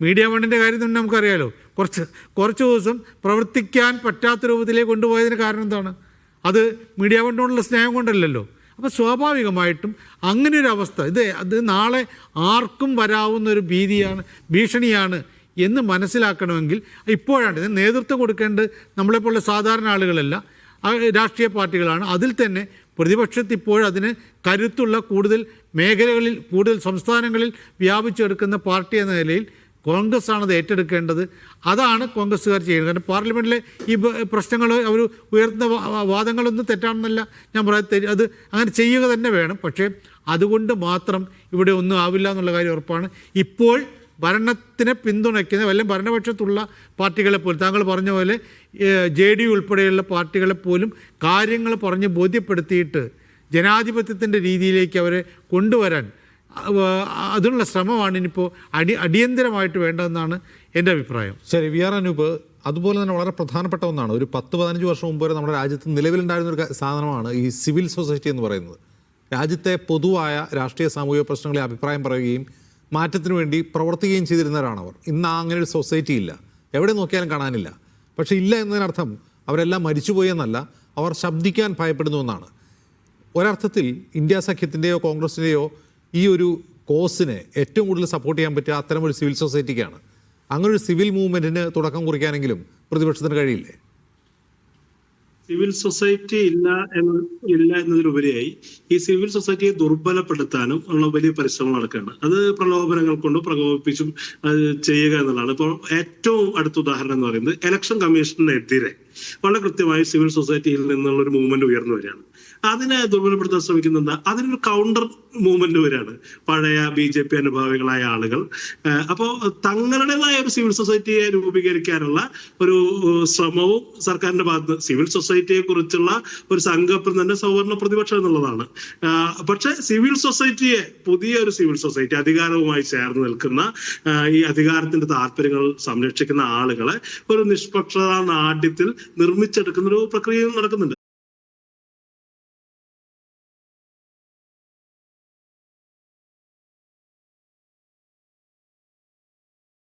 Media വണ്ണിന്റെ കാര്യം തന്നെ നമുക്കറിയാലോ. കുറച്ച് കുറച്ച് ദിവസം പ്രവർത്തിക്കാൻ പറ്റാത്ത രൂപത്തിലേക്ക് കൊണ്ടുപോയതിന് കാരണം എന്താണ്? അത് മീഡിയ വണ്ണോടുള്ള സ്നേഹം കൊണ്ടല്ലല്ലോ. അപ്പോൾ സ്വാഭാവികമായിട്ടും അങ്ങനെ ഒരു അവസ്ഥ ഇത് അത് നാളെ ആർക്കും വരാവുന്ന ഒരു ഭീതിയാണ് ഭീഷണിയാണ് എന്ന് മനസ്സിലാക്കണമെങ്കിൽ ഇപ്പോഴാണ് ഇതിന് നേതൃത്വം കൊടുക്കേണ്ടത് നമ്മളെപ്പോലുള്ള സാധാരണ ആളുകളല്ല രാഷ്ട്രീയ പാർട്ടികളാണ്. അതിൽ തന്നെ പ്രതിപക്ഷത്ത് ഇപ്പോഴതിന് കരുത്തുള്ള കൂടുതൽ മേഖലകളിൽ കൂടുതൽ സംസ്ഥാനങ്ങളിൽ വ്യാപിച്ചെടുക്കുന്ന പാർട്ടി എന്ന നിലയിൽ കോൺഗ്രസ് ആണ് ഏറ്റെടുക്കേണ്ടത്. അതാണ് കോൺഗ്രസ്സുകാർ ചെയ്യുന്നത്. കാരണം പാർലമെന്റിലെ ഈ പ്രശ്നങ്ങൾ അവർ ഉയർത്തുന്ന വാദങ്ങളൊന്നും തെറ്റാണെന്നല്ല ഞാൻ പറയാത്ത അത് അങ്ങനെ ചെയ്യുക തന്നെ വേണം. പക്ഷേ അതുകൊണ്ട് മാത്രം ഇവിടെ ഒന്നും ആവില്ല എന്നുള്ള കാര്യം ഉറപ്പാണ്. ഇപ്പോൾ ഭരണത്തിനെ പിന്തുണയ്ക്കുന്ന വല്ല ഭരണപക്ഷത്തുള്ള പാർട്ടികളെ പോലും താങ്കൾ പറഞ്ഞ പോലെ ജെ ഡി ഉൾപ്പെടെയുള്ള പാർട്ടികളെ പോലും കാര്യങ്ങൾ പറഞ്ഞ് ബോധ്യപ്പെടുത്തിയിട്ട് ജനാധിപത്യത്തിന്റെ രീതിയിലേക്ക് അവരെ കൊണ്ടുവരാൻ അതിനുള്ള ശ്രമമാണ് ഇനിയിപ്പോൾ അടി അടിയന്തരമായിട്ട് വേണ്ടതെന്നാണ് എന്റെ അഭിപ്രായം. ശരി വി ആർ അനൂപ് അതുപോലെ തന്നെ വളരെ പ്രധാനപ്പെട്ട ഒന്നാണ്. ഒരു പത്ത് പതിനഞ്ച് വർഷം മുമ്പ് വരെ നമ്മുടെ രാജ്യത്ത് നിലവിലുണ്ടായിരുന്ന ഒരു സാധനമാണ് ഈ സിവിൽ സൊസൈറ്റി എന്ന് പറയുന്നത്. രാജ്യത്തെ പൊതുവായ രാഷ്ട്രീയ സാമൂഹിക പ്രശ്നങ്ങളെ അഭിപ്രായം പറയുകയും മാറ്റത്തിന് വേണ്ടി പ്രവർത്തിക്കുകയും ചെയ്തിരുന്നവരാണ് അവർ ഇന്ന് അങ്ങനെ ഒരു സൊസൈറ്റി ഇല്ല. എവിടെ നോക്കിയാലും കാണാനില്ല. പക്ഷേ ഇല്ല എന്നതിനർത്ഥം അവരെല്ലാം മരിച്ചുപോയി എന്നല്ല അവർ ശബ്ദിക്കാൻ ഭയപ്പെടുന്നു എന്നാണ്. ഒരർത്ഥത്തിൽ ഇന്ത്യ സഖ്യത്തിന്റെയോ കോൺഗ്രസിന്റെയോ ഈ ഒരു കോസിനെ ഏറ്റവും കൂടുതൽ സപ്പോർട്ട് ചെയ്യാൻ പറ്റിയ അത്തരം ഒരു സിവിൽ സൊസൈറ്റിക്കാണ് അങ്ങനെ ഒരു സിവിൽ മൂവ്മെന്റിന് തുടക്കം കുറിക്കാനെങ്കിലും പ്രതിപക്ഷത്തിന് കഴിയില്ലേ? സിവിൽ സൊസൈറ്റി ഇല്ല എന്ന് ഇല്ല എന്നതിലുപരിയായി ഈ സിവിൽ സൊസൈറ്റിയെ ദുർബലപ്പെടുത്താനും ഉള്ള വലിയ പരിശ്രമം നടക്കുകയാണ്. അത് പ്രലോഭനങ്ങൾ കൊണ്ട് പ്രകോപിപ്പിച്ചും ചെയ്യുക എന്നുള്ളതാണ്. ഇപ്പോൾ ഏറ്റവും അടുത്ത ഉദാഹരണം എന്ന് പറയുന്നത് ഇലക്ഷൻ കമ്മീഷനെതിരെ വളരെ കൃത്യമായി സിവിൽ സൊസൈറ്റിയിൽ നിന്നുള്ള ഒരു മൂവ്മെന്റ് ഉയർന്നു വരികയാണ്. അതിനെ ദുർബലപ്പെടുത്താൻ ശ്രമിക്കുന്നുണ്ട് അതിനൊരു കൗണ്ടർ മൂവ്മെന്റ് വരികയാണ് പഴയ ബി ജെ പി അനുഭാവികളായ ആളുകൾ. അപ്പോൾ അപ്പോ തങ്ങളുടേതായ ഒരു സിവിൽ സൊസൈറ്റിയെ രൂപീകരിക്കാനുള്ള ഒരു ശ്രമവും സർക്കാരിന്റെ ഭാഗത്ത് സിവിൽ സൊസൈറ്റിയെ കുറിച്ചുള്ള ഒരു തന്നെ സൗവർണ പ്രതിപക്ഷം എന്നുള്ളതാണ്. പക്ഷെ സിവിൽ സൊസൈറ്റിയെ പുതിയ ഒരു സിവിൽ സൊസൈറ്റി അധികാരവുമായി ചേർന്ന് നിൽക്കുന്ന ഈ അധികാരത്തിന്റെ താല്പര്യങ്ങൾ സംരക്ഷിക്കുന്ന ആളുകളെ ഒരു നിഷ്പക്ഷത നാട്യത്തിൽ നിർമ്മിച്ചെടുക്കുന്ന ഒരു പ്രക്രിയ നടക്കുന്നുണ്ട്.